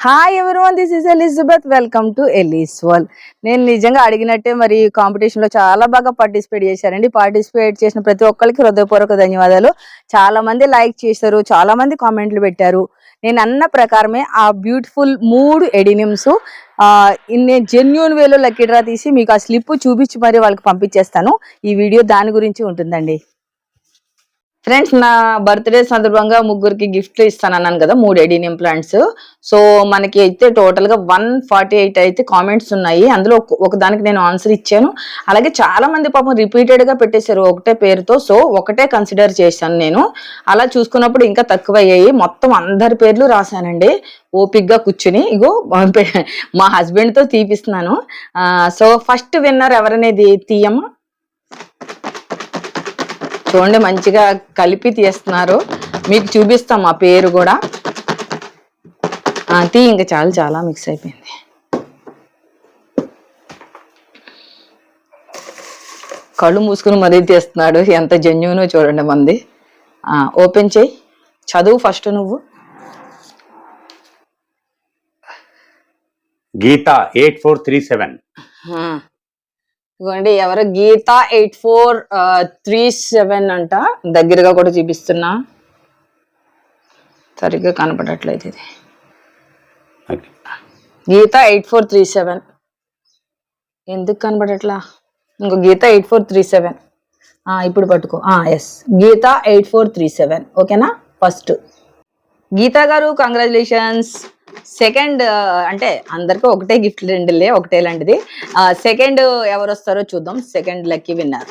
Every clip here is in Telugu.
Hi everyone this is Elizabeth welcome to Elise's world నేను నిజంగా అడిగినట్టే మరి కాంపిటీషన్లో చాలా బాగా పార్టిసిపేట్ చేశారండి. పార్టిసిపేట్ చేసిన ప్రతి ఒక్కరికి హృదయపూర్వక ధన్యవాదాలు. చాలా మంది లైక్ చేశారు చాలా మంది కామెంట్లు పెట్టారు. నేను అన్న ప్రకారమే ఆ బ్యూటిఫుల్ మూడు ఎడినిమ్స్ నేను జెన్యున్ వేలో లక్కీ డ్రా తీసి మీకు ఆ స్లిప్ చూపించి మరి వాళ్ళకి పంపించేస్తాను. ఈ వీడియో దాని గురించి ఉంటుందండి. ఫ్రెండ్స్ నా బర్త్డే సందర్భంగా ముగ్గురికి గిఫ్ట్లు ఇస్తాను అన్నాను కదా మూడు ఎడీనియం ప్లాంట్స్ సో మనకి అయితే టోటల్గా వన్ ఫార్టీ ఎయిట్ అయితే కామెంట్స్ ఉన్నాయి. అందులో ఒక- దానికి నేను ఆన్సర్ ఇచ్చాను. అలాగే చాలా మంది పాపం రిపీటెడ్గా పెట్టేశారు ఒకటే పేరుతో. సో ఒకటే కన్సిడర్ చేశాను నేను. అలా చూసుకున్నప్పుడు ఇంకా తక్కువ అయ్యాయి మొత్తం అందరి పేర్లు రాశానండి. ఓపిక్గా కూర్చుని ఇగో మా హస్బెండ్తో తీపిస్తున్నాను. సో ఫస్ట్ విన్నర్ ఎవరనేది తీయమ్మా? చూడండి మంచిగా కలిపి తీస్తున్నారు. మీకు చూపిస్తాం ఆ పేరు కూడా. తీ ఇంకా చాలా చాలా మిక్స్ అయిపోయింది. కళ్ళు మూసుకుని మరీ తీస్తున్నాడు. ఎంత జెన్యునో చూడండి మంది. ఆ, ఓపెన్ చేయి. చదువు ఫస్ట్ నువ్వు. Geetha eight four three seven. ఇదిగోండి ఎవరు? Geetha eight four three seven అంట. దగ్గరగా కూడా చూపిస్తున్నా. సరిగ్గా కనపడట్లేదు ఇది. Geetha eight four three seven. ఎందుకు కనబడట్లా ఇంకో Geetha eight four three seven. ఇప్పుడు పట్టుకో. Yes Geetha eight four three seven. ఓకేనా? ఫస్ట్. గీతా గారు కంగ్రాచులేషన్స్ సెకండ్ uh, అంటే అందరికీ ఒకటే గిఫ్ట్ రెండులే ఒకటే లాంటిది. Uh, సెకండ్ ఎవరు వస్తారో చూద్దాం. సెకండ్ లక్కీ విన్నర్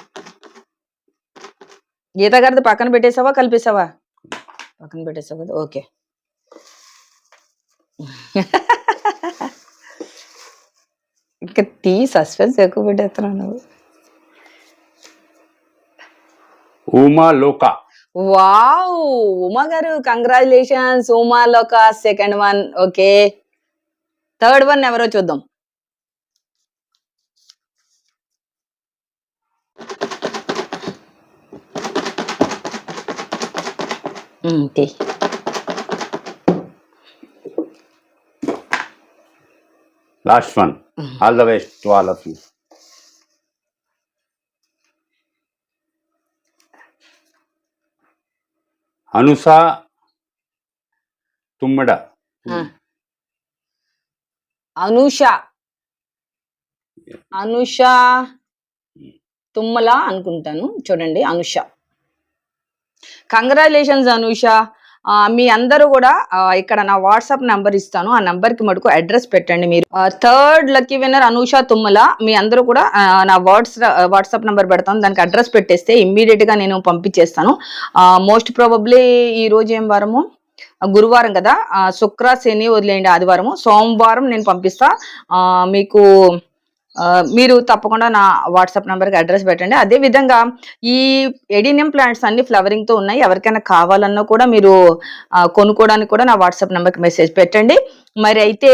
గీతా గారిది పక్కన పెట్టేసావా కలిపేసావా? పక్కన పెట్టేసావా? ఓకే. ఇంకా తీ సస్పెన్స్ ఎక్కువ పెట్టేస్తున్నావు నువ్వు. ఉమా లోక. వావ్! ఉమా గారు కంగ్రాచులేషన్స్ ఒక second one okay third one ఎవరో చూద్దాం. Last one all the best to all of you Anusha Tummada. Anusha. Anusha Tummala అనుకుంటాను. చూడండి అనుష. కంగ్రాచులేషన్స్ అనుష. మీ అందరూ కూడా ఇక్కడ నా వాట్సాప్ నంబర్ ఇస్తాను. ఆ నంబర్కి మటుకు అడ్రస్ పెట్టండి మీరు. Third lucky winner Anusha Tummala. మీ అందరూ కూడా నా వాట్స్ వాట్సాప్ నంబర్ పెడతాను. దానికి అడ్రస్ పెట్టేస్తే ఇమ్మీడియట్గా నేను పంపించేస్తాను. మోస్ట్ ప్రాబబ్లీ ఈ రోజు ఏం వారము? గురువారం కదా? శుక్ర శని వదిలేయండి ఆదివారము. సోమవారం నేను పంపిస్తా. మీకు మీరు తప్పకుండా నా వాట్సాప్ నెంబర్కి అడ్రస్ పెట్టండి. అదే విధంగా ఈ ఎడినియం ప్లాంట్స్ అన్ని ఫ్లవరింగ్తో ఉన్నాయి. ఎవరికైనా కావాలన్నా కూడా మీరు కొనుక్కోవడానికి కూడా నా వాట్సాప్ నెంబర్కి మెసేజ్ పెట్టండి. మరి అయితే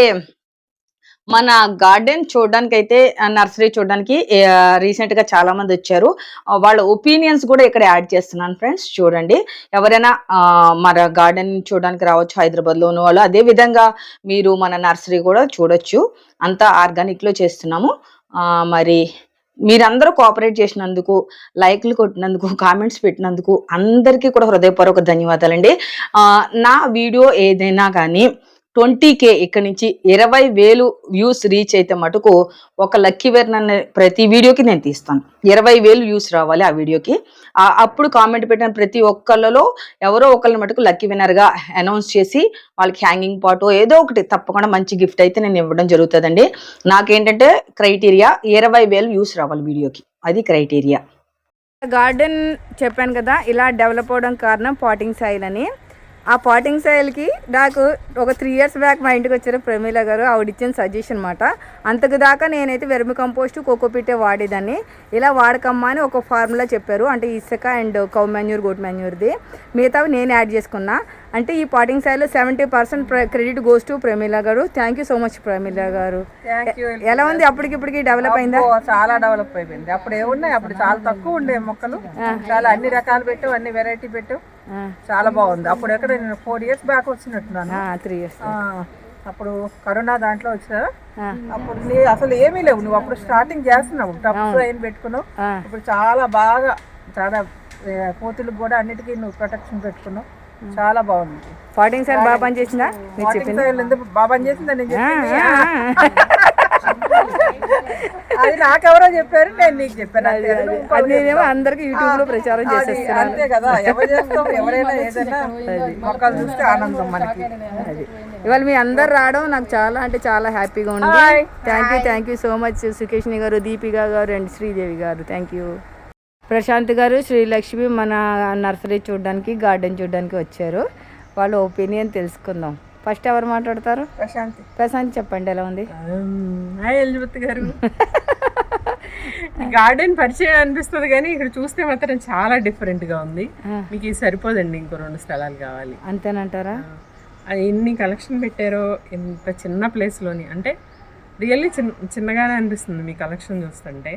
మన గార్డెన్ చూడడానికి అయితే నర్సరీ చూడడానికి రీసెంట్గా చాలా మంది వచ్చారు వాళ్ళ ఒపీనియన్స్ కూడా ఇక్కడ యాడ్ చేస్తున్నాను ఫ్రెండ్స్ చూడండి. ఎవరైనా మన గార్డెన్ చూడడానికి రావచ్చు హైదరాబాద్లో ఉన్న వాళ్ళు అదే విధంగా మీరు మన నర్సరీ కూడా చూడొచ్చు. అంతా ఆర్గానిక్లో చేస్తున్నాము మరి మీరందరూ కోఆపరేట్ చేసినందుకు లైక్లు కొట్టినందుకు కామెంట్స్ పెట్టినందుకు అందరికీ కూడా హృదయపూర్వక ధన్యవాదాలండి. నా వీడియో ఏదైనా కానీ ట్వంటీ కే ఇక్కడ నుంచి ఇరవై వేలు వ్యూస్ రీచ్ అయితే మటుకు ఒక లక్కీ వేర్ అనే ప్రతి వీడియోకి నేను తీస్తాను. ఇరవై వేలు వ్యూస్ రావాలి ఆ వీడియోకి. అప్పుడు కామెంట్ పెట్టిన ప్రతి ఒక్కళ్ళలో ఎవరో ఒకళ్ళని మటుకు లక్కీ విన్నర్గా అనౌన్స్ చేసి వాళ్ళకి హ్యాంగింగ్ పాటో ఏదో ఒకటి తప్పకుండా మంచి గిఫ్ట్ అయితే నేను ఇవ్వడం జరుగుతుందండి. నాకేంటంటే క్రైటీరియా ఇరవై వేలు వ్యూస్ రావాలి వీడియోకి. అది క్రైటీరియా. గార్డెన్ చెప్పాను కదా ఇలా డెవలప్ అవడం కారణం పాటింగ్ సాయిల్ అని. ఆ పాటింగ్ స్టైల్కి నాకు ఒక త్రీ ఇయర్స్ బ్యాక్ మా ఇంటికి వచ్చారు ప్రమీల గారు. ఆవిడ ఇచ్చిన సజెషన్ అనమాట అంతకు దాకా నేనైతే వెర్మి కంపోస్ట్ కోకోపీటే వాడేదాన్ని. ఇలా వాడకమ్మా అని ఒక ఫార్ములా చెప్పారు. అంటే ఇసుక అండ్ కౌ మెన్యూర్ గోట్ మెన్యూర్ది మిగతావి నేను యాడ్ చేసుకున్నా. అంటే ఈ potting సాయిల్లో seventy percent credit goes to Pramila garu. Thank you so much Pramila garu. ఎలా ఉంది? అప్పటికిప్పటికి డెవలప్ అయిందా? చాలా డెవలప్ అయిపోయింది. అప్పుడు ఏమున్నాయి? అప్పుడు చాలా తక్కువ ఉండే మొక్కలు. చాలా అన్ని రకాలు పెట్టు అన్ని వెరైటీ పెట్టు చాలా బాగుంది. అప్పుడు ఎక్కడ నేను ఫోర్ ఇయర్స్ బ్యాక్ వచ్చినట్టున్నాను. త్రీ ఇయర్స్ అప్పుడు కరోనా దాంట్లో వచ్చిన అప్పుడు నీ అసలు ఏమీ లేవు. నువ్వు అప్పుడు స్టార్టింగ్ చేస్తున్నావు. టప్స్ అయిన పెట్టుకున్నావు. ఇప్పుడు చాలా బాగా చాలా కోతులకు కూడా అన్నిటికీ నువ్వు ప్రొటెక్షన్ పెట్టుకున్నావు. చాలా బాగుంది. ఫార్టీన్ సార్ బాగా పనిచేసిందా వాటింగ్ చెప్పింది? బాగా పని చేసిందని నేను చెప్పింది. అది నాకెవరో చెప్పారు నేను నీకు చెప్పాను అది నేనేమో. అందరికి యూట్యూబ్లో ప్రచారం అది చేసేస్తున్నాను. అంతే కదా. ఎవరు చేస్తాం? ఎవరైనా ఏదైనా మొక్కలు చూస్తే ఆనందం మనకి. అది. ఇవాళ మీ అందరు రావడం నాకు చాలా అంటే చాలా హ్యాపీగా ఉంది. Thank you thank you so much Sukeshini garu Deepika garu and Sridevi గారు. థ్యాంక్ యూ ప్రశాంత్ గారు శ్రీలక్ష్మి మన నర్సరీ చూడడానికి గార్డెన్ చూడడానికి వచ్చారు. వాళ్ళ ఒపీనియన్ తెలుసుకుందాం. ఫస్ట్ ఎవరు మాట్లాడతారు? ప్రశాంతి. ప్రశాంత్ చెప్పండి ఎలా ఉంది? ఎలిజబెత్ గారు. గార్డెన్ పరిచయం అనిపిస్తుంది కానీ ఇక్కడ చూస్తే మాత్రం చాలా డిఫరెంట్గా ఉంది మీకు ఇది సరిపోదండి ఇంకో రెండు స్థలాలు కావాలి. అంతేనంటారా? అది ఎన్ని కలెక్షన్ పెట్టారో ఎంత చిన్న place లోని అంటే రియల్లీ చిన్న చిన్నగానే అనిపిస్తుంది మీ కలెక్షన్ చూస్తుంటే.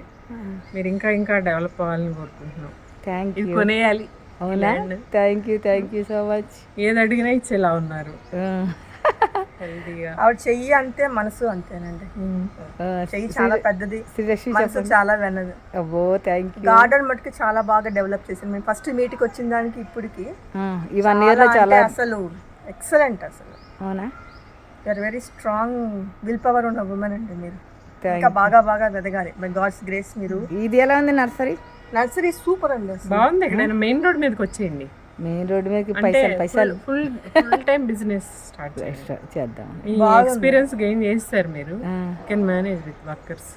మీరు ఇంకా ఇంకా డెవలప్ అవ్వాలని కోరుకుంటున్నాం. థ్యాంక్ యూ కొనేయాలి. అవునా? Thank you thank you so much ఏది అడిగినా ఇచ్చేలా ఉన్నారు. హెల్తీగా ఆవిడ చెయ్యి అంతే మనసు అంతేనండి. చెయ్యి చాలా పెద్దది. మనసు చాలా వెన్నది. అబ్బో థ్యాంక్ యూ గార్డెన్ మటుకు చాలా బాగా డెవలప్ చేసింది మేము ఫస్ట్ మీటికి వచ్చిన దానికి ఇప్పటికి అంటే చాలా అసలు ఎక్సలెంట్ అసలు. అవునా? You are very strong will power ఉన్న ఉమెన్ అండి మీరు. ఇంకా బాగా బాగా ఎదగాలి బై గాడ్స్ గ్రేస్ మీరు ఇది ఎలా ఉంది నర్సరీ? నర్సరీ సూపర్ అండి బాగుంది ఎక్కడైనా మెయిన్ రోడ్ మీదకి వచ్చేయండి. మెయిన్ రోడ్డు మీదకి పైసలు పైసలు. Full full time business start చేద్దాం. ఈ ఎక్స్పీరియన్స్ గెయిన్ చేస్తారు మీరు. కెన్ మేనేజ్ విత్ వర్కర్స్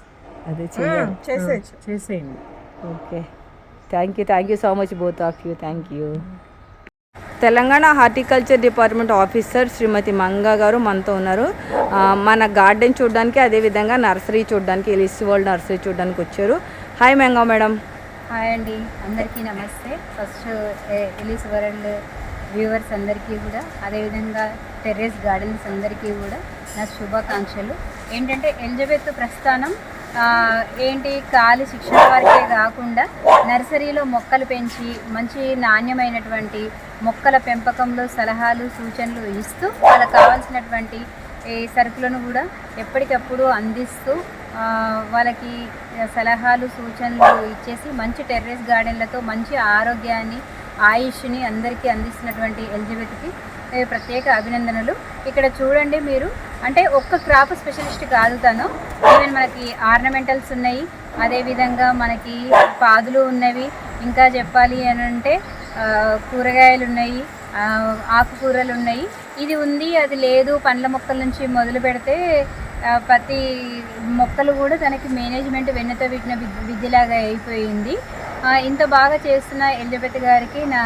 అదే చేయాలి. చేసేయచ్చు. చేసేయండి. Okay. Thank you thank you so much both of you thank you Telangana horticulture department officer Shrimati Manga garu మనతో ఉన్నారు. మన గార్డెన్ చూడడానికి అదేవిధంగా నర్సరీ చూడడానికి ఎలిస్ వరల్డ్ నర్సరీ చూడడానికి వచ్చారు. Hi Manga madam. హాయ్ అండి అందరికీ నమస్తే. ఫస్ట్ ఎలిస్ వరల్డ్ వ్యూవర్స్ అందరికీ కూడా అదేవిధంగా టెర్రస్ గార్డెన్స్ అందరికీ కూడా నా శుభాకాంక్షలు. ఏంటంటే ఎలిజబెత్ ప్రస్థానం ఏంటి ఖాళీ శిక్షణ వరకే కాకుండా నర్సరీలో మొక్కలు పెంచి మంచి నాణ్యమైనటువంటి మొక్కల పెంపకంలో సలహాలు సూచనలు ఇస్తూ వాళ్ళకి కావాల్సినటువంటి ఈ సరుకులను కూడా ఎప్పటికప్పుడు అందిస్తూ వాళ్ళకి సలహాలు సూచనలు ఇచ్చేసి మంచి టెర్రస్ గార్డెన్లతో మంచి ఆరోగ్యాన్ని ఆయుష్ని అందరికీ అందిస్తున్నటువంటి ఎలిజబెత్కి ప్రత్యేక అభినందనలు. ఇక్కడ చూడండి మీరు. అంటే ఒక్క క్రాప్ స్పెషలిస్ట్ కాదు తను. ఈవెన్ మనకి ఆర్నమెంటల్స్ ఉన్నాయి అదేవిధంగా మనకి పాదులు ఉన్నవి. ఇంకా చెప్పాలి అని అంటే కూరగాయలు ఉన్నాయి ఆకుకూరలు ఉన్నాయి. ఇది ఉంది అది లేదు పండ్ల మొక్కల నుంచి మొదలు పెడితే ప్రతి మొక్కలు కూడా తనకి మేనేజ్మెంట్ వెన్నతో పెట్టిన విద్యలాగా అయిపోయింది. ఇంత బాగా చేస్తున్న ఎలిజబెత్ గారికి నా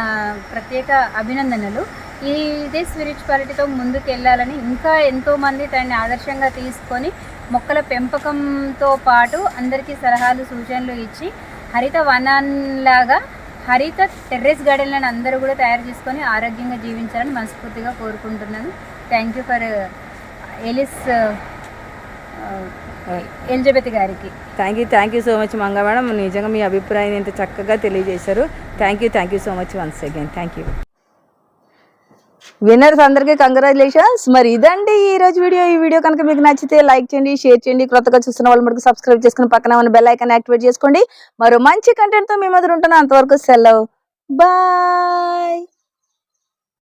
ప్రత్యేక అభినందనలు. ఇదే స్పిరిచువాలిటీతో ముందుకు వెళ్ళాలని ఇంకా ఎంతోమంది తనని ఆదర్శంగా తీసుకొని మొక్కల పెంపకంతో పాటు అందరికీ సలహాలు సూచనలు ఇచ్చి హరిత వనంలాగా హరిత టెర్రస్ గార్డెన్లను అందరూ కూడా తయారు చేసుకొని ఆరోగ్యంగా జీవించాలని మనస్ఫూర్తిగా కోరుకుంటున్నాను. Thank you for Ellis Elizabeth గారికి. Thank you thank you so much Manga madam. నిజంగా మీ అభిప్రాయాన్ని ఎంత చక్కగా తెలియజేశారు. Thank you thank you so much once again thank you winners అందరికీ కంగ్రాచులేషన్స్ మరి ఇదండి ఈ రోజు వీడియో. ఈ వీడియో కనుక మీకు నచ్చితే లైక్ చేయండి షేర్ చేయండి కొత్తగా చూస్తున్న వాళ్ళు మనకు సబ్స్క్రైబ్ చేసుకుని పక్కన ఉన్న బెల్ ఐకాన్ యాక్టివేట్ చేసుకోండి. మరో మంచి కంటెంట్తో మీ మధ్య ఉంటున్నాను అంతవరకు సెలవు. బాయ్